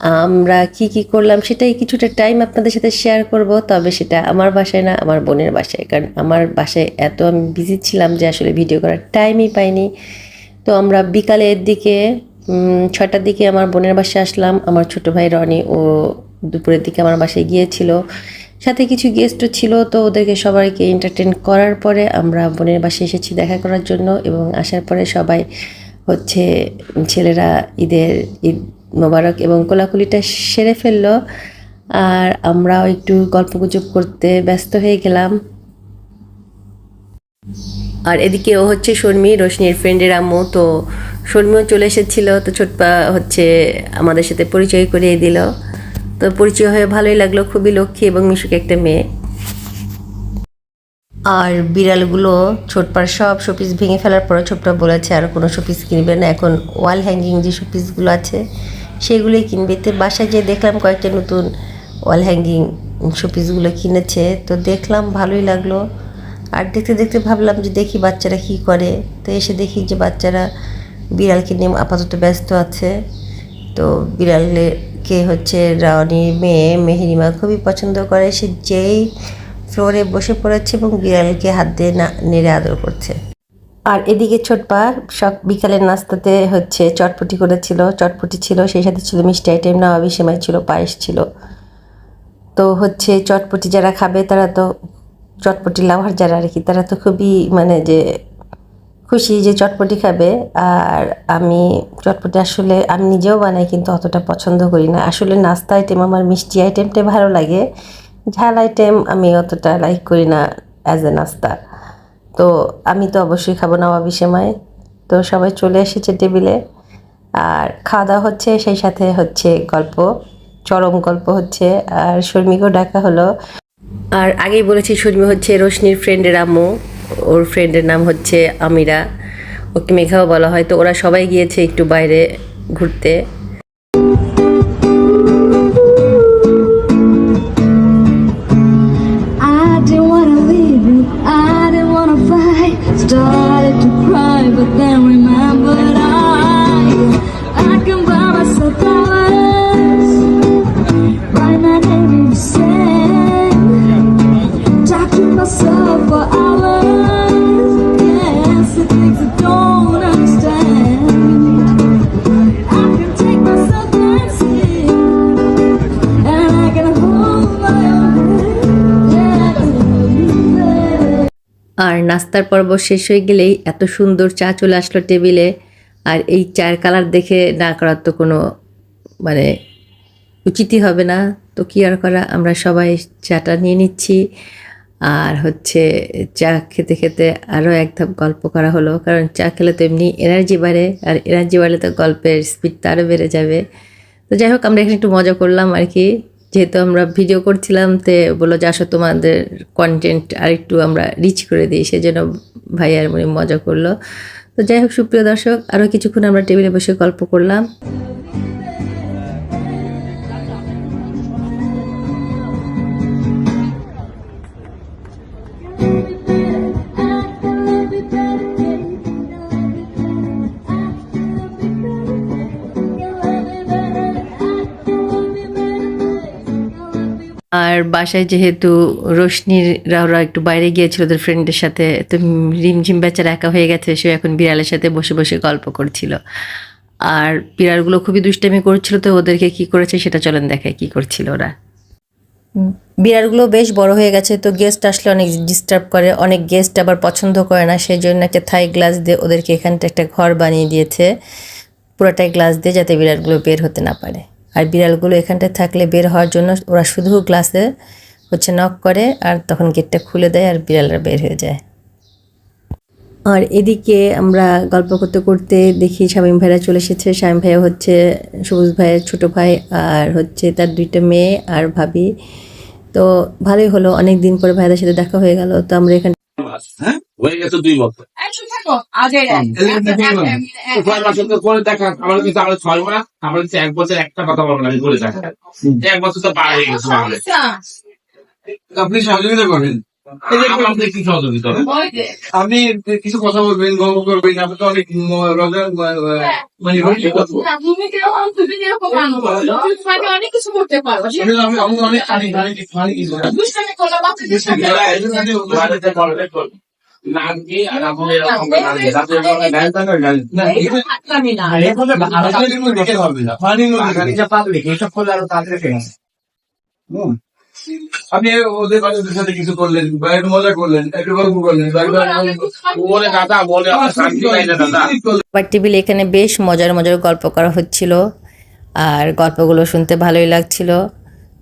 আমরা কি কি করলাম সেটাই কিছুটা টাইম আপনাদের সাথে শেয়ার করব, তবে সেটা আমার বাসায় না, আমার বোনের বাসায়। কারণ আমার বাসায় এত আমি বিজি ছিলাম যে আসলে ভিডিও করার টাইমই পাইনি। তো আমরা বিকালের দিকে ছটার দিকে আমার বোনের বাসায় আসলাম। আমার ছোট ভাই রনি, ও দুপুরের দিকে আমার বাসায় গিয়েছিল। সাথে কিছু গেস্টও ছিল, তো ওদেরকে সবাইকে এন্টারটেন করার পরে আমরা বোনের বাসায় এসেছি দেখা করার জন্য। এবং আসার পরে সবাই হচ্ছে, ছেলেরা ঈদের ঈদ মোবারক এবং কোলাকুলিটা সেরে ফেলল। আর আমরাও একটু গল্পগুজব করতে ব্যস্ত হয়ে গেলাম। আর এদিকে ও হচ্ছে শর্মী, রোশনির ফ্রেন্ডের আম্মু। তো শর্মিও চলে এসেছিল। তো ছোটপা হচ্ছে আমাদের সাথে পরিচয় করিয়ে দিল। তো পরিচয় হয়ে ভালোই লাগল। খুবই লক্ষ্মী এবং মিশুক একটা মেয়ে। আর বিড়ালগুলো ছোটপার সব শোপিস ভেঙে ফেলার পরে ছোটপা বলেছে, আর কোনো শোপিস কিনবে না। এখন ওয়াল হ্যাঙ্গিং যে শোপিসগুলো আছে সেগুলোই কিনবে। তো বাসায় যেয়ে দেখলাম কয়েকটা নতুন ওয়াল হ্যাঙ্গিং শোপিসগুলো কিনেছে। তো দেখলাম ভালোই লাগল। আর দেখতে দেখতে ভাবলাম যে দেখি বাচ্চারা কী করে। তো এসে দেখি যে বাচ্চারা বিড়ালকে নিয়ে আপাতত ব্যস্ত আছে। তো বিড়ালকে হচ্ছে রাওয়ানির মেয়ে, মেহেরিমা খুবই পছন্দ করে। সে যেই ফ্লোরে বসে পড়েছে এবং বিড়ালকে হাত দিয়ে না, নেড়ে আদর করছে। আর এদিকে ছোটপা সব বিকালের নাস্তাতে হচ্ছে চটপটি করেছিল, চটপটি ছিল, সেই সাথে ছিল মিষ্টি আইটেম নবাবি সেমাই ছিল, পায়েস ছিল। তো হচ্ছে চটপটি যারা খাবে তারা তো, চটপটি লাভার যারা আর কি, তারা তো খুবই মানে যে খুশি যে চটপটি খাবে। আর আমি চটপটি আসলে, আমি নিজেও বানাই কিন্তু অতটা পছন্দ করি না। আসলে নাস্তা আইটেম আমার মিষ্টি আইটেমটাই ভালো লাগে। ঝাল আইটেম আমি অতটা লাইক করি না অ্যাজ এ নাস্তা। তো আমি তো অবশ্যই খাব নবাবি সেমাই। তো সবাই চলে এসেছে টেবিলে। আর খাওয়া দাওয়া হচ্ছে, সেই সাথে হচ্ছে গল্প, চরম গল্প হচ্ছে। আর শর্মিকেও ডাকা হলো। আর আগেই বলেছি, শর্মি হচ্ছে রোশনির ফ্রেন্ডের আম্মু। ওর ফ্রেন্ডের নাম হচ্ছে আমিরা। ওকে মেঘাও বলা হয়। তো ওরা সবাই গিয়েছে একটু বাইরে ঘুরতে। আর নাস্তার পর্ব শেষ হয়ে গেলেই এত সুন্দর চা চলে আসলো টেবিলে। আর এই চায়ের কালার দেখে না করার তো কোনো মানে উচিতই হবে না। তো কি আর করা, আমরা সবাই চাটা নিয়ে নিচ্ছি। আর হচ্ছে চা খেতে খেতে আরও এক ধাপ গল্প করা হলো। কারণ চা খেলে তো এমনি এনার্জি বাড়ে, আর এনার্জি বাড়লে তো গল্পের স্পিড তো আরও বেড়ে যাবে। তো যাই হোক, আমরা এখানে একটু মজা করলাম আর কি। যেহেতু আমরা ভিডিও করছিলাম, তে বলো যে, আসো তোমাদের কন্টেন্ট আরেকটু আমরা রিচ করে দিই। সেজন্য ভাই আর মনে মজা করল। তো যাই হোক, সুপ্রিয় দর্শক আরও কিছুক্ষণ আমরা টেবিলে বসে গল্প করলাম। আর বাসায় যেহেতু রোশনিরা ওরা একটু বাইরে গিয়েছিল ওদের ফ্রেন্ডের সাথে, তো রিমঝিম বেচারা একা হয়ে গেছে সে এখন বিড়ালের সাথে বসে বসে গল্প করছিল। আর বিড়ালগুলো খুবই দুষ্টামি করছিল, তো ওদেরকে কি করেছে সেটা চলেন দেখায় কি করছিল ওরা। বিড়ালগুলো বেশ বড় হয়ে গেছে, তো গেস্ট আসলে অনেক ডিস্টার্ব করে, অনেক গেস্ট আবার পছন্দ করে না সেই জন্য একটা থাই গ্লাস দিয়ে ওদেরকে এখানটা একটা ঘর বানিয়ে দিয়েছে, পুরোটাই গ্লাস দিয়ে যাতে বিড়ালগুলো বের হতে না পারে। আর বিড়ালগুলো এখানটায় থাকলে বের হওয়ার জন্য ওরা শুধু গ্লাসে হচ্ছে নক করে আর তখন গেটটা খুলে দেয় আর বিড়ালরা বের হয়ে যায়। আর এদিকে আমরা গল্প করতে করতে দেখি শামীম ভাইরা চলে এসেছে। শামীম ভাইয়া হচ্ছে সবুজ ভাইয়ের ছোট ভাই আর হচ্ছে তার দুইটা মেয়ে আর ভাবি। তো ভালোই হলো অনেক দিন পরে ভাইদের সাথে দেখা হয়ে গেল। তো আমরা এখানে হ্যাঁ হয়ে গেছে দুই বছর। ছয় মাস করে দেখা আমার কিন্তু আমরা ছয় মাস আমরা কিন্তু এক বছর একটা কথা বলব আমি করে দেখা এক বছর তো পার হয়ে গেছে আমাদের আপনি সহযোগিতা করবেন। আপনি কিছু কথা বলবেন গল্প করবেন আপনি তো অনেক আহ, মানে অনেক কিছু করতে পারব আমি আমি আমি অনেক ফানি ফানি ফানি কিছু দুষ্টামি করলে। নাম কি আর এরকম গান। না আপনি ওদের বাচ্চাদের সাথে কিছু করলেন বা একটু মজা করলেন একটু গল্প করলেন খাবার টেবিলে এখানে বেশ মজার মজার গল্প করা হচ্ছিল আর গল্পগুলো শুনতে ভালোই লাগছিল।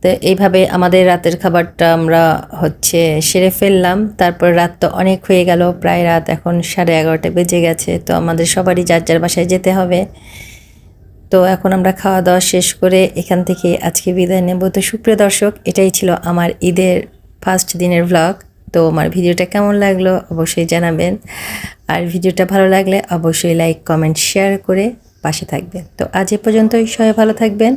তো এইভাবে আমাদের রাতের খাবারটা আমরা হচ্ছে সেরে ফেললাম। তারপর রাত তো অনেক হয়ে গেল প্রায় রাত এখন সাড়ে এগারোটা বেজে গেছে তো আমাদের সবারই যার যার বাসায় যেতে হবে। তো এখন আমরা খাওয়া দাওয়া শেষ করে এখান থেকে আজকে বিদায় নেব। তো সুপ্রিয় দর্শক, এটাই ছিল আমার ঈদের ফার্স্ট দিনের ভ্লগ তো আমার ভিডিওটা কেমন লাগল অবশ্যই জানাবেন। আর ভিডিওটা ভালো লাগলে অবশ্যই লাইক কমেন্ট শেয়ার করে পাশে থাকবেন। তো আজ এ পর্যন্তই, সবাই ভালো থাকবেন।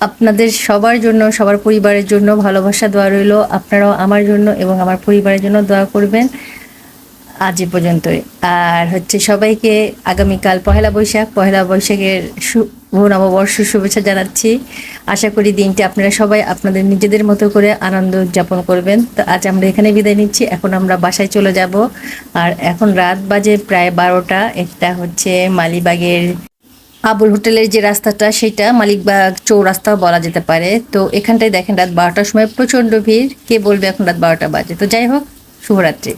আপনাদের সবার জন্য, সবার পরিবারের জন্য ভালোবাসা, দোয়া রইল। আপনারাও আমার জন্য এবং আমার পরিবারের জন্য দোয়া করবেন। আজ এ পর্যন্তই। আর হচ্ছে সবাইকে আগামীকাল পহেলা বৈশাখ, পহেলা বৈশাখের নববর্ষ শুভেচ্ছা জানাচ্ছি। আশা করি দিনটি আপনারা সবাই আপনাদের নিজেদের মতো করে আনন্দ উদযাপন করবেন। তো আজ আমরা এখানে বিদায় নিচ্ছি। এখন আমরা বাসায় চলে যাব। আর এখন রাত বাজে প্রায় বারোটা। এটা হচ্ছে মালিবাগের আবুল হোটেলের যে রাস্তাটা, সেটা মালিকবাগ চৌরাস্তাও বলা যেতে পারে। তো এখানটায় দেখেন রাত বারোটার সময় প্রচণ্ড ভিড়। কে বলবে এখন রাত বারোটা বাজে? তো যাই হোক, শুভরাত্রি।